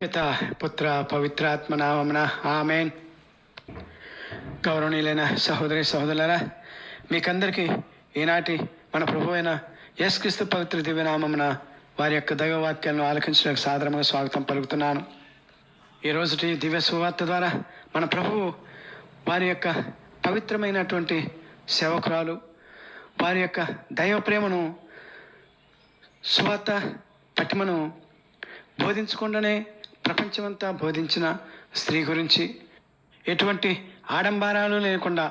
పిత పుత్ర పవిత్రాత్మ నామమున ఆమెన్. గౌరవనీయులైన సహోదరి సహోదరులరా మీకందరికీ ఈనాటి మన ప్రభు అయిన యేసుక్రీస్తు పవిత్ర దివ్యనామమున వారి యొక్క దైవవాక్యాలను ఆలకించడానికి సాధారణంగా స్వాగతం పలుకుతున్నాను. ఈ రోజుటి దివ్య సువార్త ద్వారా మన ప్రభువు వారి యొక్క పవిత్రమైనటువంటి సేవకురాలు వారి యొక్క దైవ ప్రేమను సువార్త పటిమను బోధించకుండానే ప్రపంచమంతా బోధించిన స్త్రీ గురించి ఎటువంటి ఆడంబరాలు లేకుండా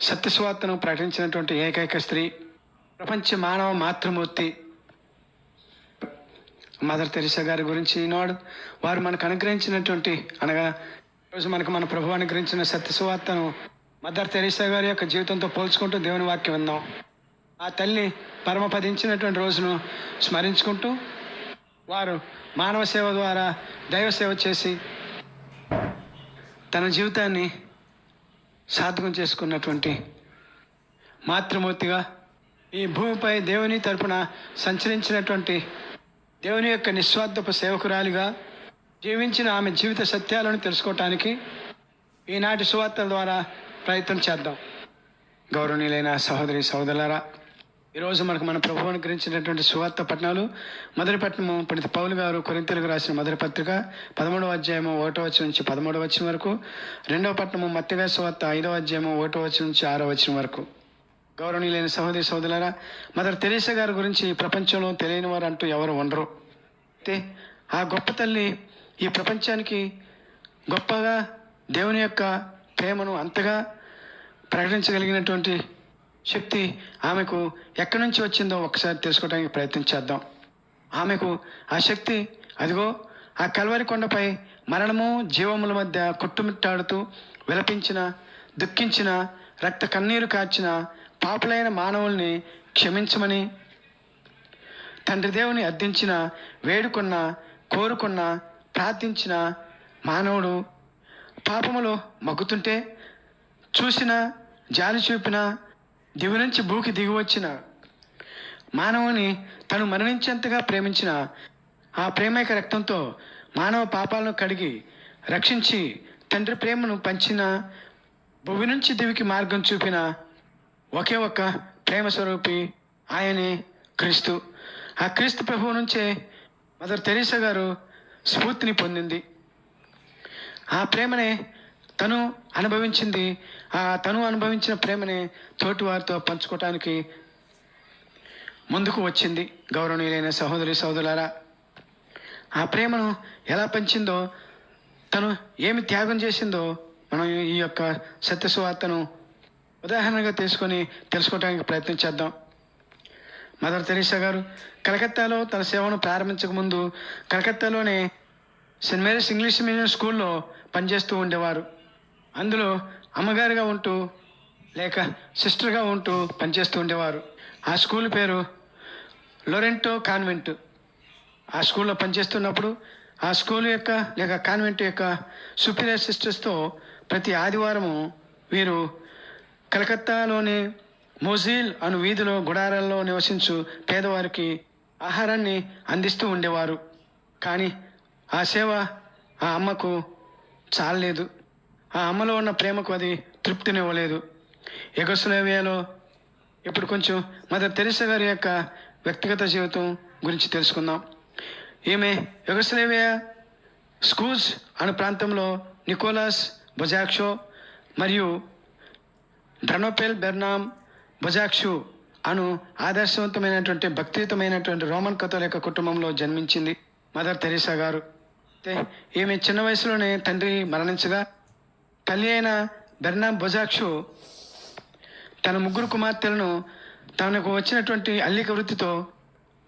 సత్యస్వార్తను ప్రకటించినటువంటి ఏకైక స్త్రీ ప్రపంచ మానవ మాతృమూర్తి మదర్ తెరిసా గారి గురించి ఈనాడు వారు మనకు అనుగ్రహించినటువంటి అనగా ఈరోజు మనకు మన ప్రభు అనుగ్రహించిన సత్యసువార్తను మదర్ తెరిసా గారి యొక్క జీవితంతో పోల్చుకుంటూ దేవుని వాక్యం విందాం ఆ తల్లి పరమపదించినటువంటి రోజును స్మరించుకుంటూ వారు మానవ సేవ ద్వారా దైవ సేవ చేసి తన జీవితాన్ని సాధకం చేసుకున్నటువంటి మాతృమూర్తిగా ఈ భూమిపై దేవుని తరపున సంచరించినటువంటి దేవుని యొక్క నిస్వార్థపు సేవకురాలిగా జీవించిన ఆమె జీవిత సత్యాలను తెలుసుకోవటానికి ఈనాటి సువార్తల ద్వారా ప్రయత్నం చేద్దాం. గౌరవనీయులైన సహోదరి సహోదరులారా ఈరోజు మనకు మన ప్రభు అనుగ్రహించినటువంటి సువార్త పట్టణాలు. మొదటి పట్టణము పండిత పౌలు గారు కొరింతలకు రాసిన మొదటి పత్రిక పదమూడవ అధ్యాయము ఒకటో వచ్చి నుంచి పదమూడవ వచ్చిన వరకు రెండవ పట్టణము మత్తిగా సువార్త ఐదవ అధ్యాయము ఒకటో వచ్చి నుంచి ఆరో వచ్చిన వరకు. గౌరవనీయులైన సహోదరి సహోదరులారా మదర్ తెరేసా గారి గురించి ప్రపంచంలో తెలియని వారు అంటూ ఎవరు ఉండరు. అయితే ఆ గొప్ప తల్లి ఈ ప్రపంచానికి గొప్పగా దేవుని యొక్క ప్రేమను అంతగా ప్రకటించగలిగినటువంటి శక్తి ఆమెకు ఎక్కడి నుంచి వచ్చిందో ఒకసారి తెలుసుకోవడానికి ప్రయత్నం చేద్దాం. ఆమెకు ఆ శక్తి అదిగో ఆ కల్వరి కొండపై మరణము జీవముల మధ్య కొట్టుమిట్టాడుతూ విలపించిన దుఃఖించిన రక్త కన్నీరు కార్చిన పాపులైన మానవుల్ని క్షమించమని తండ్రి దేవుని అర్థించిన వేడుకున్న కోరుకున్న ప్రార్థించిన మానవుడు పాపములో మగ్గుతుంటే చూసిన జాలి చూపిన దివి నుంచి భూకి దిగి వచ్చిన మానవుని తను మరణించేంతగా ప్రేమించిన ఆ ప్రేమైక రక్తంతో మానవ పాపాలను కడిగి రక్షించి తండ్రి ప్రేమను పంచిన భూమి నుంచి దివికి మార్గం చూపిన ఒకే ఒక్క ప్రేమ స్వరూపి ఆయనే క్రీస్తు. ఆ క్రీస్తు ప్రభువు నుంచే మదర్ తెరీసా గారు స్ఫూర్తిని పొందింది. ఆ ప్రేమనే తను అనుభవించింది ఆ తను అనుభవించిన ప్రేమని తోటి వారితో పంచుకోవటానికి ముందుకు వచ్చింది. గౌరవనీయులైన సహోదరి సహోదరులారా ఆ ప్రేమను ఎలా పంచిందో తను ఏమి త్యాగం చేసిందో మనం ఈ యొక్క సత్యసువార్తను ఉదాహరణగా తీసుకొని తెలుసుకోవడానికి ప్రయత్నం చేద్దాం. మదర్ తెరీసా గారు కలకత్తాలో తన సేవను ప్రారంభించక ముందు కలకత్తాలోనే సెయింట్ మేరీస్ ఇంగ్లీష్ మీడియం స్కూల్లో పనిచేస్తూ ఉండేవారు. అందులో అమ్మగారిగా ఉంటూ లేక సిస్టర్గా ఉంటూ పనిచేస్తూ ఉండేవారు. ఆ స్కూల్ పేరు లొరెంటో కాన్వెంట్. ఆ స్కూల్లో పనిచేస్తున్నప్పుడు ఆ స్కూల్ యొక్క లేక కాన్వెంట్ యొక్క సుపీరియర్ సిస్టర్స్తో ప్రతి ఆదివారము వీరు కలకత్తాలోని మోజీల్ అను వీధిలో గుడారాల్లో నివసించు పేదవారికి ఆహారాన్ని అందిస్తూ ఉండేవారు. కానీ ఆ సేవ ఆ అమ్మకు చాలలేదు. ఆ అమ్మలో ఉన్న ప్రేమకు అది తృప్తినివ్వలేదు. ఎగస్లేవియాలో ఇప్పుడు కొంచెం మదర్ తెరిసా గారి యొక్క వ్యక్తిగత జీవితం గురించి తెలుసుకుందాం. ఈమె యుగస్లేవియా స్కూజ్ అనే ప్రాంతంలో నికోలాస్ బొజాక్షో మరియు డ్రనోపెల్ బెర్నామ్ బొజాక్షు అను ఆదర్శవంతమైనటువంటి భక్తియుతమైనటువంటి రోమన్ కథోలిక కుటుంబంలో జన్మించింది మదర్ తెరీసా గారు. అయితే ఈమె చిన్న వయసులోనే తండ్రి మరణించగా తల్లి అయిన బెర్నామ్ బొజాక్షు తన ముగ్గురు కుమార్తెలను తనకు వచ్చినటువంటి అల్లిక వృత్తితో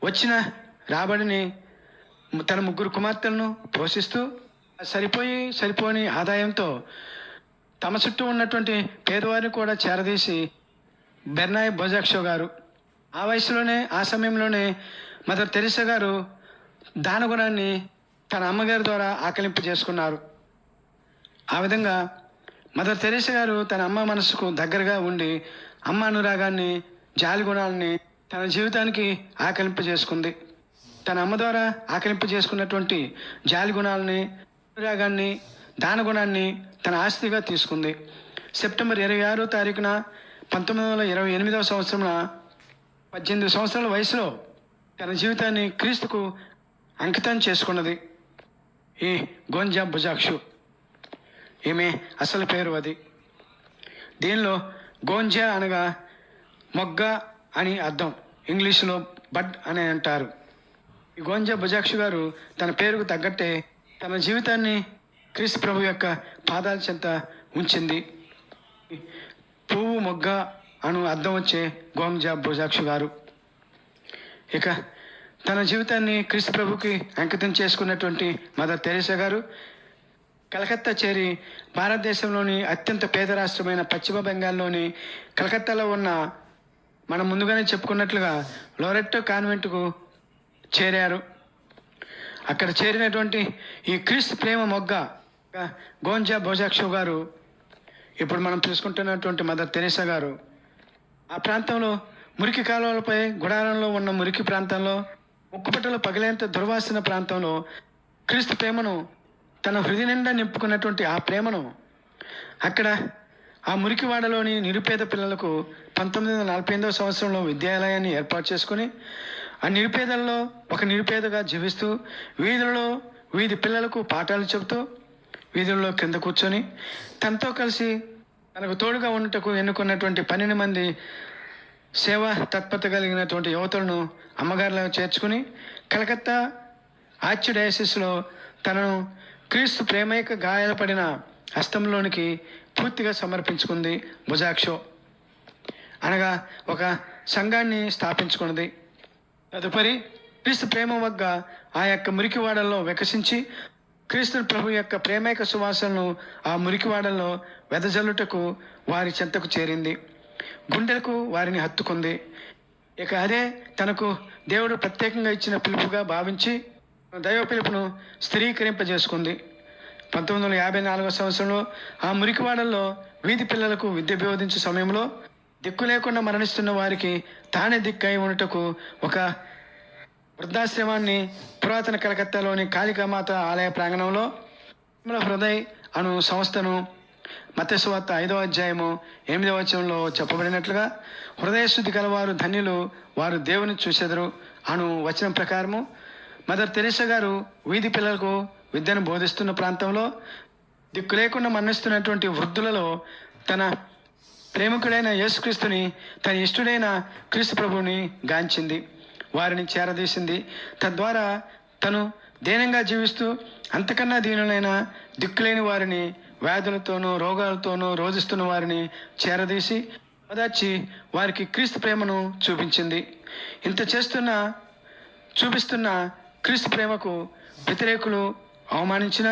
వచ్చిన రాబడిని తన ముగ్గురు కుమార్తెలను పోషిస్తూ సరిపోయి సరిపోని ఆదాయంతో తమ చుట్టూ ఉన్నటువంటి పేదవారిని కూడా చేరదీసి బెర్నాయ్ బొజాక్షో గారు. ఆ వయసులోనే ఆ సమయంలోనే మదర్ తెరిసా గారు దానగుణాన్ని తన అమ్మగారి ద్వారా ఆకలింపు చేసుకున్నారు ఆ విధంగా మదర్ తెరేస గారు తన అమ్మ మనసుకు దగ్గరగా ఉండి అమ్మ అనురాగాన్ని జాలి గుణాలని తన జీవితానికి ఆకలింప చేసుకుంది తన అమ్మ ద్వారా ఆకలింపు చేసుకున్నటువంటి జాలి గుణాలని అనురాగాన్ని దాన గుణాన్ని తన ఆస్తిగా తీసుకుంది. సెప్టెంబర్ ఇరవై ఆరో తారీఖున పంతొమ్మిది వందల ఇరవై ఎనిమిదవ సంవత్సరంలో పద్దెనిమిది సంవత్సరాల వయసులో తన జీవితాన్ని క్రీస్తుకు అంకితం చేసుకున్నది. ఈ గోంజా భుజాక్షు. ఈమె అసలు పేరు అది. దీనిలో గోంజా అనగా మొగ్గ అని అర్థం. ఇంగ్లీషులో బడ్ అని అంటారు. ఈ గోంజా భుజాక్షి గారు తన పేరుకు తగ్గట్టే తన జీవితాన్ని క్రీస్తు ప్రభు యొక్క పాదాల చెంత ఉంచింది. పువ్వు మొగ్గ అను అర్థం వచ్చే గోంజా భుజాక్షి గారు. ఇక తన జీవితాన్ని క్రీస్తు ప్రభుకి అంకితం చేసుకున్నటువంటి మదర్ తెరేసా గారు కలకత్తా చేరి భారతదేశంలోని అత్యంత పేద రాష్ట్రమైన పశ్చిమ బెంగాల్లోని కలకత్తాలో ఉన్న మనం ముందుగానే చెప్పుకున్నట్లుగా లోరెట్టో కాన్వెంట్కు చేరారు. అక్కడ చేరినటువంటి ఈ క్రీస్తు ప్రేమ మొగ్గ గోంజా భోజాక్షు గారు ఇప్పుడు మనం చూసుకుంటున్నటువంటి మదర్ తెరేసా గారు ఆ ప్రాంతంలో మురికి కాలువలపై గుడారంలో ఉన్న మురికి ప్రాంతంలో ముక్కుపట్టలు పగిలేంత దుర్వాసన ప్రాంతంలో క్రీస్తు ప్రేమను తన హృది నిండా నింపుకున్నటువంటి ఆ ప్రేమను అక్కడ ఆ మురికివాడలోని నిరుపేద పిల్లలకు పంతొమ్మిది వందల నలభై ఎనిమిదవ సంవత్సరంలో విద్యాలయాన్ని ఏర్పాటు చేసుకుని ఆ నిరుపేదల్లో ఒక నిరుపేదగా జీవిస్తూ వీధులలో వీధి పిల్లలకు పాఠాలు చెబుతూ వీధుల్లో కింద కూర్చొని తనతో కలిసి తనకు తోడుగా ఉండటకు ఎన్నుకున్నటువంటి పన్నెండు మంది సేవా తత్పరత కలిగినటువంటి యువతులను అమ్మగారిలో చేర్చుకుని కలకత్తా ఆర్చ్ డయాసిస్లో తనను క్రీస్తు ప్రేమైక గాయాలపడిన హస్తంలోనికి పూర్తిగా సమర్పించుకుంది భుజాక్షో. అనగా ఒక సంఘాన్ని స్థాపించుకున్నది. తదుపరి క్రీస్తు ప్రేమ వగ్గ ఆ యొక్క మురికివాడల్లో వికసించి క్రీస్తు ప్రభు యొక్క ప్రేమైక సువాసనను ఆ మురికివాడల్లో వెదజల్లుటకు వారి చెంతకు చేరింది. గుండెలకు వారిని హత్తుకుంది. ఇక అదే తనకు దేవుడు ప్రత్యేకంగా ఇచ్చిన పిలుపుగా భావించి దైవ పిలుపును స్థిరీకరింపజేసుకుంది. పంతొమ్మిది వందల యాభై నాలుగో సంవత్సరంలో ఆ మురికివాడల్లో వీధి పిల్లలకు విద్య బోధించే సమయంలో దిక్కు లేకుండా మరణిస్తున్న వారికి తానే దిక్కై ఉండటకు ఒక వృద్ధాశ్రమాన్ని పురాతన కలకత్తాలోని కాళికామాత ఆలయ ప్రాంగణంలో హృదయ్ అను సంస్థను మత్స్యవార్త ఐదవ అధ్యాయము ఎనిమిదవ వచనంలో చెప్పబడినట్లుగా హృదయశుద్ధి గలవారు ధన్యులు వారు దేవుని చూసెదరు అను వచనం ప్రకారము మదర్ తెరేసా గారు వీధి పిల్లలకు విద్యను బోధిస్తున్న ప్రాంతంలో దిక్కు లేకుండా మరణిస్తున్నటువంటి వృద్ధులలో తన ప్రేమికుడైన యేసుక్రీస్తుని తన ఇష్టుడైన క్రీస్తు ప్రభువుని గాంచింది. వారిని చేరదీసింది. తద్వారా తను దీనంగా జీవిస్తూ అంతకన్నా దీనులైన దిక్కులేని వారిని వ్యాధులతోనూ రోగాలతోనూ రోధిస్తున్న వారిని చేరదీసి ఓదార్చి వారికి క్రీస్తు ప్రేమను చూపించింది. ఇంత చేస్తున్న చూపిస్తున్న క్రీస్తు ప్రేమకు వ్యతిరేకులు అవమానించిన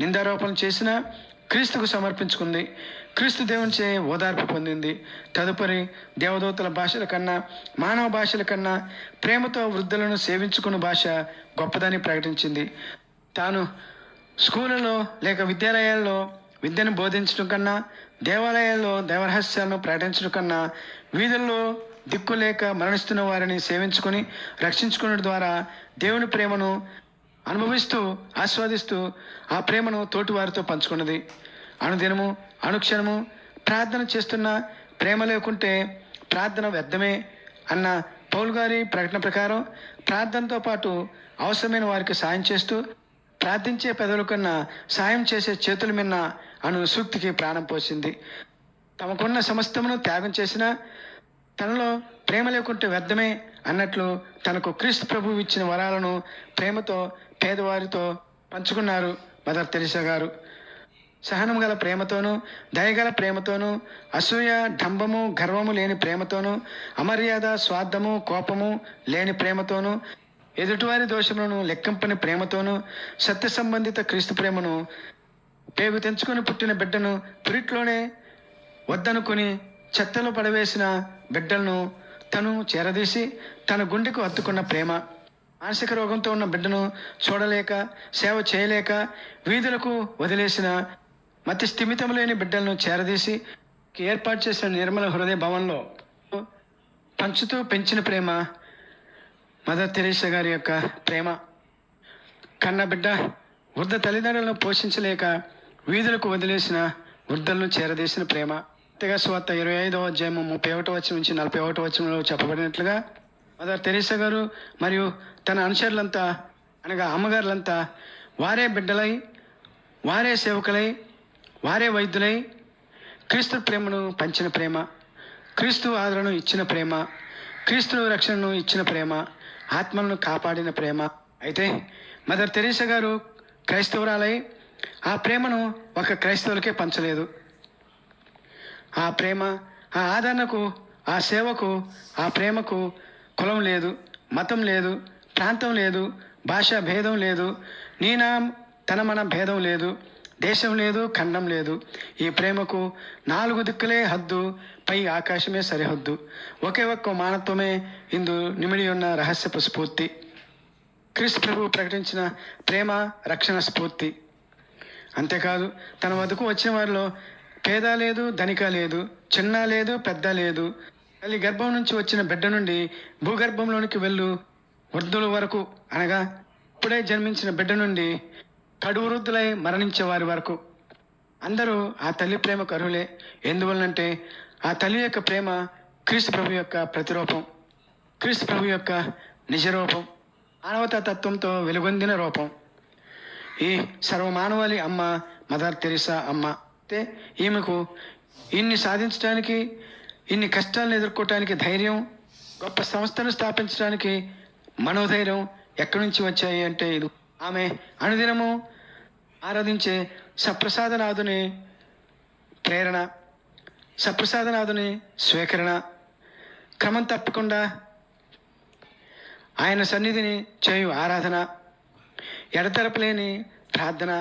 నిందారోపణలు చేసిన క్రీస్తుకు సమర్పించుకుంది. క్రీస్తు దేవునిచే ఓదార్పు పొందింది. తదుపరి దేవదూతల భాషల కన్నా మానవ భాషల కన్నా ప్రేమతో వృద్ధులను సేవించుకున్న భాష గొప్పదని ప్రకటించింది. తాను స్కూళ్ళలో లేక విద్యాలయాల్లో విద్యను బోధించడం కన్నా దేవాలయాల్లో దేవరహస్యాలను ప్రకటించడం కన్నా వీధుల్లో దిక్కు లేక మరణిస్తున్న వారిని సేవించుకొని రక్షించుకునే ద్వారా దేవుని ప్రేమను అనుభవిస్తూ ఆస్వాదిస్తూ ఆ ప్రేమను తోటివారితో పంచుకున్నది. అనుదినము అనుక్షణము ప్రార్థన చేస్తున్న ప్రేమ లేకుంటే ప్రార్థన వ్యర్థమే అన్న పౌల్ గారి ప్రకటన ప్రకారం ప్రార్థనతో పాటు అవసరమైన వారికి సాయం చేస్తూ ప్రార్థించే పెదవుల కన్నా సాయం చేసే చేతుల మిన్న అను సూక్తికి ప్రాణం పోసింది. తమకున్న సమస్తమును త్యాగం చేసిన తనలో ప్రేమ లేకుంటే వ్యర్థమే అన్నట్లు తనకు క్రీస్తు ప్రభువు ఇచ్చిన వరాలను ప్రేమతో పేదవారితో పంచుకున్నారు మదర్ తెరిసా గారు. సహనం గల ప్రేమతోనూ దయగల ప్రేమతోనూ అసూయ డంబము గర్వము లేని ప్రేమతోనూ అమర్యాద స్వార్థము కోపము లేని ప్రేమతోనూ ఎదుటివారి దోషములను లెక్కింపని ప్రేమతోనూ సత్య సంబంధిత క్రీస్తు ప్రేమను పేగు తెంచుకొని పుట్టిన బిడ్డను పురిట్లోనే వద్దనుకొని చెత్తలో పడవేసిన బిడ్డలను తను చేరదీసి తన గుండెకు హత్తుకున్న ప్రేమ. మానసిక రోగంతో ఉన్న బిడ్డను చూడలేక సేవ చేయలేక వీధులకు వదిలేసిన మతి స్థిమితం లేని బిడ్డలను చేరదీసి ఏర్పాటు చేసిన నిర్మల హృదయ భవన్లో పంచుతూ పెంచిన ప్రేమ. మదర్ తెరీసా గారి యొక్క ప్రేమ. కన్న బిడ్డ వృద్ధ తల్లిదండ్రులను పోషించలేక వీధులకు వదిలేసిన వృద్ధులను చేరదీసిన ప్రేమ. తెగ స్వార్త ఇరవై ఐదవ అధ్యాయము ముప్పై ఒకటో వచ్చి నుంచి నలభై ఒకటో వచ్చినలో చెప్పబడినట్లుగా మదర్ తెరీసా గారు మరియు తన అనుచరులంతా అనగా అమ్మగారులంతా వారే బిడ్డలై వారే సేవకులై వారే వైద్యులై క్రీస్తు ప్రేమను పంచిన ప్రేమ క్రీస్తు ఆదరణ ఇచ్చిన ప్రేమ క్రీస్తు రక్షణను ఇచ్చిన ప్రేమ ఆత్మలను కాపాడిన ప్రేమ. అయితే మదర్ తెరీసా గారు క్రైస్తవురాలై ఆ ప్రేమను ఒక క్రైస్తవులకే పంచలేదు. ఆ ప్రేమ ఆ ఆదరణకు ఆ సేవకు ఆ ప్రేమకు కులం లేదు మతం లేదు ప్రాంతం లేదు భాషా భేదం లేదు నీనా తన మన భేదం లేదు దేశం లేదు ఖండం లేదు. ఈ ప్రేమకు నాలుగు దిక్కులే హద్దు పై ఆకాశమే సరిహద్దు. ఒకే ఒక్క మానత్వమే ఇందు నిమిడి ఉన్న రహస్యపు స్ఫూర్తి. క్రిస్ ప్రభు ప్రకటించిన ప్రేమ రక్షణ స్ఫూర్తి. అంతేకాదు తన వద్దకు వచ్చిన వారిలో పేద లేదు ధనిక లేదు చిన్న లేదు పెద్ద లేదు. తల్లి గర్భం నుంచి వచ్చిన బిడ్డ నుండి భూగర్భంలోనికి వెళ్ళు. వృద్ధుల వరకు అనగా ఇప్పుడే జన్మించిన బిడ్డ నుండి కడువృద్ధులై మరణించే వారి వరకు. అందరూ ఆ తల్లి ప్రేమకు అర్హులే. ఎందువల్లంటే ఆ తల్లి యొక్క ప్రేమ క్రీస్తు ప్రభు యొక్క ప్రతిరూపం క్రీస్తు ప్రభు యొక్క నిజరూపం మానవతా తత్వంతో వెలుగొందిన రూపం. ఈ సర్వమానవాళి అమ్మ మదర్ తెరిసా అమ్మ. చూస్తే ఈమెకు ఇన్ని సాధించడానికి ఇన్ని కష్టాలను ఎదుర్కోవటానికి ధైర్యం గొప్ప సంస్థను స్థాపించడానికి మనోధైర్యం ఎక్కడి నుంచి వచ్చాయి అంటే ఇది. ఆమె అనుదినము ఆరాధించే సప్రసాదనాథుని ప్రేరణ సప్రసాదనాథుని స్వీకరణ. క్రమం తప్పకుండా ఆయన సన్నిధిని చేయు ఆరాధన ఎడతెరపలేని ప్రార్థన.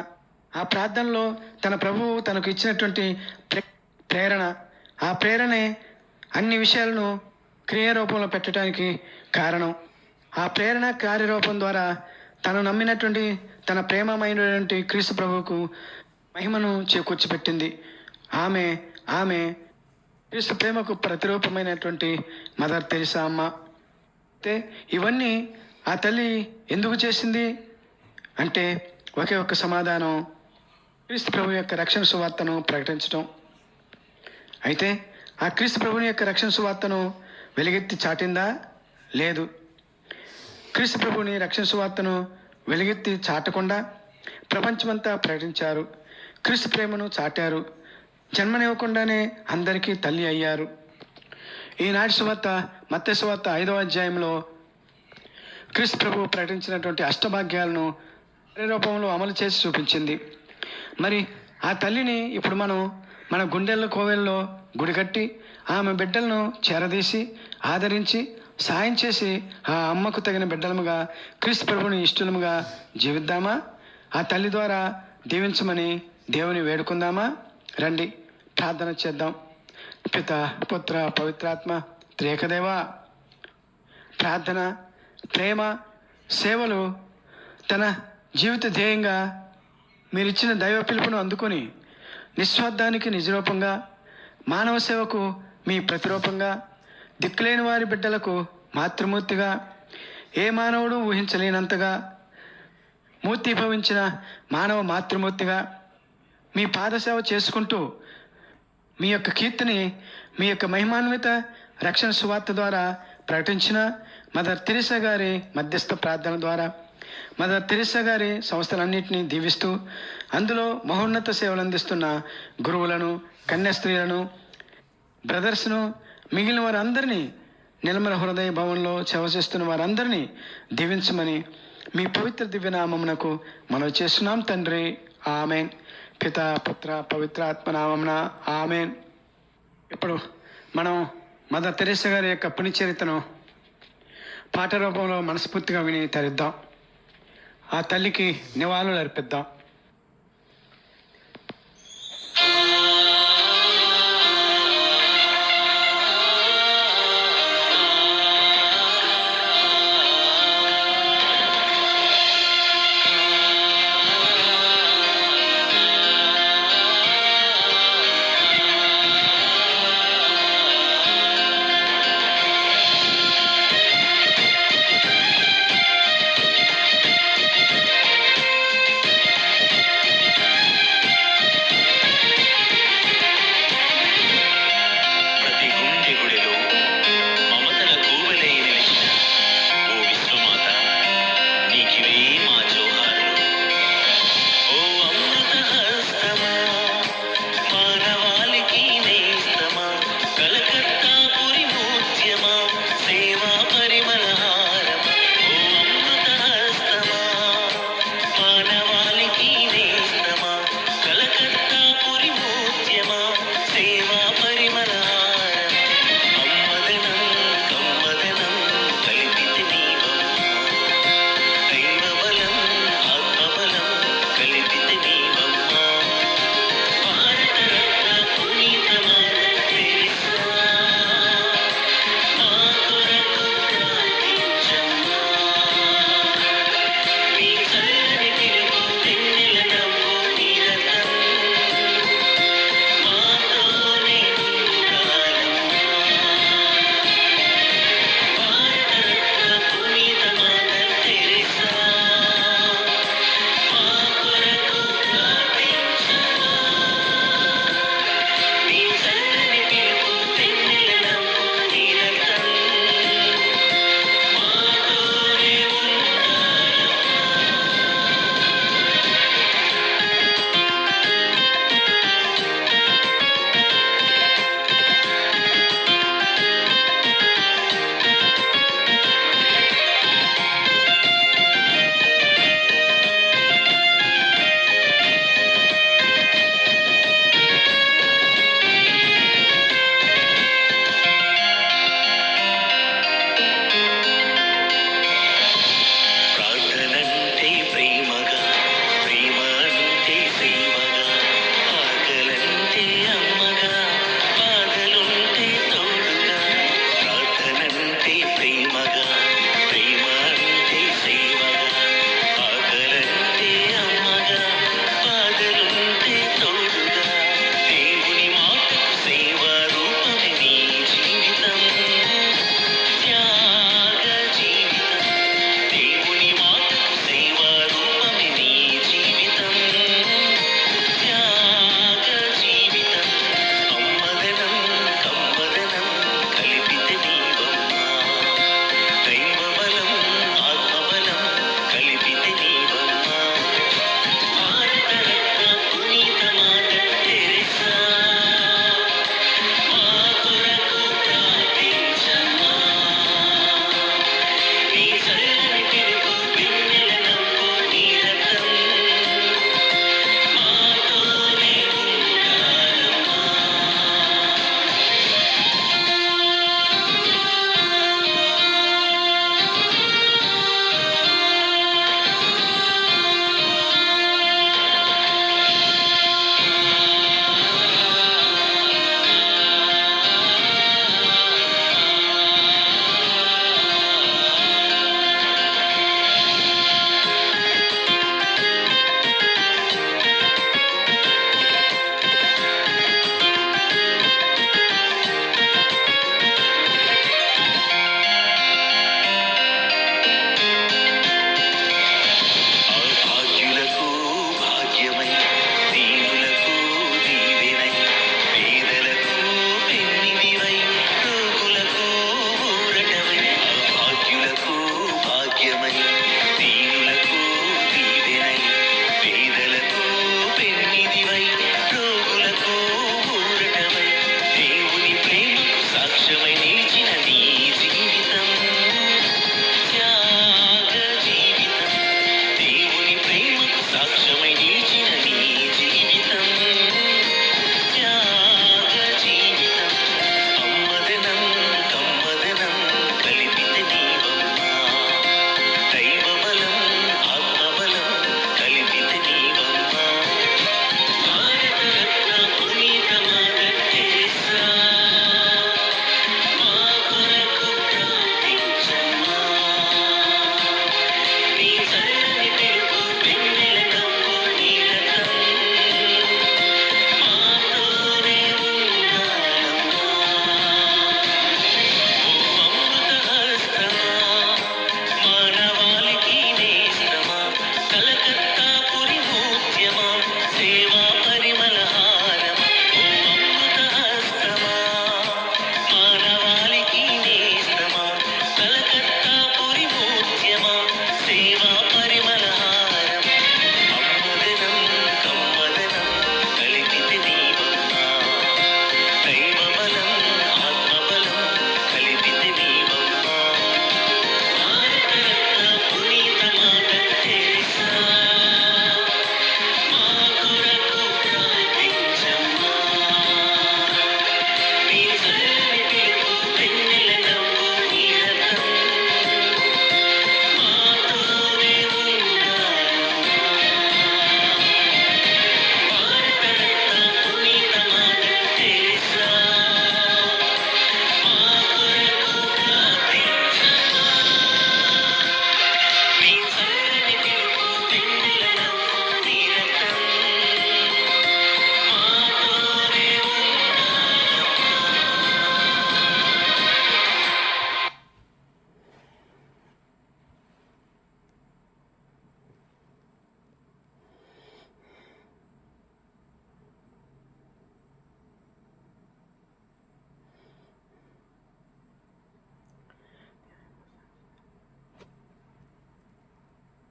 ఆ ప్రార్థనలో తన ప్రభువు తనకు ఇచ్చినటువంటి ప్రేరణ. ఆ ప్రేరణే అన్ని విషయాలను క్రియారూపంలో పెట్టడానికి కారణం. ఆ ప్రేరణ కార్యరూపం ద్వారా తను నమ్మినటువంటి తన ప్రేమమైనటువంటి క్రీస్తు ప్రభువుకు మహిమను చేకూర్చిపెట్టింది. ఆమె ఆమె క్రీస్తు ప్రేమకు ప్రతిరూపమైనటువంటి మదర్ తెరిసా అమ్మ. అయితే ఇవన్నీ ఆ తల్లి ఎందుకు చేసింది? అంటే ఒకే ఒక్క సమాధానం. క్రీస్తు ప్రభు యొక్క రక్షణ సువార్తను ప్రకటించడం అయితే ఆ క్రీస్తు ప్రభుని యొక్క రక్షణ సువార్తను వెలుగెత్తి చాటిందా? లేదు. క్రీస్తు ప్రభుని రక్షణ సువార్తను వెలుగెత్తి చాటకుండా ప్రపంచమంతా ప్రకటించారు. క్రీస్తు ప్రేమను చాటారు. జన్మనివ్వకుండానే అందరికీ తల్లి అయ్యారు. ఈనాటి సువార్త మత్స్య సువార్త ఐదవ అధ్యాయంలో క్రీస్తు ప్రభు ప్రకటించినటువంటి అష్టభాగ్యాలను రూపంలో అమలు చేసి చూపించింది. మరి ఆ తల్లిని ఇప్పుడు మనం మన గుండెల్లో కోవెల్లో గుడి కట్టి ఆమె బిడ్డలను చేరదీసి ఆదరించి సాయం చేసి ఆ అమ్మకు తగిన బిడ్డలముగా క్రీస్తు ప్రభుని ఇష్టలముగా జీవిద్దామా? ఆ తల్లి ద్వారా దీవించమని దేవుని వేడుకుందామా? రండి ప్రార్థన చేద్దాం. పిత పుత్ర పవిత్రాత్మ త్రేకదేవా ప్రార్థన ప్రేమ సేవలు తన జీవిత ధ్యేయంగా మీరిచ్చిన దైవ పిలుపును అందుకొని నిస్వార్థానికి నిజరూపంగా మానవ సేవకు మీ ప్రతిరూపంగా దిక్కులేని వారి బిడ్డలకు మాతృమూర్తిగా ఏ మానవుడు ఊహించలేనంతగా మూర్తిభవించిన మానవ మాతృమూర్తిగా మీ పాదసేవ చేసుకుంటూ మీ యొక్క కీర్తిని మీ యొక్క మహిమాన్విత రక్షణ సువార్త ద్వారా ప్రకటించిన మదర్ తెరిసా గారి మధ్యస్థ ప్రార్థన ద్వారా మదర్ తెరిసా గారి సంస్థలన్నింటినీ దీవిస్తూ అందులో మహోన్నత సేవలు అందిస్తున్న గురువులను కన్యాస్త్రీలను బ్రదర్స్ను మిగిలిన వారందరినీ నిలమల హృదయ భవన్లో సేవ చేస్తున్న వారందరినీ దీవించమని మీ పవిత్ర దివ్యనామమునకు మనం చేస్తున్నాం తండ్రి. ఆమెన్. పిత పుత్ర పవిత్ర ఆత్మనామమున ఆమెన్. ఇప్పుడు మనం మదర్ తెరేసా గారి యొక్క పుణ్యచరితను పాట రూపంలో మనస్ఫూర్తిగా విని తరిద్దాం. ఆ తల్లికి నివాళులు అర్పిద్దాం.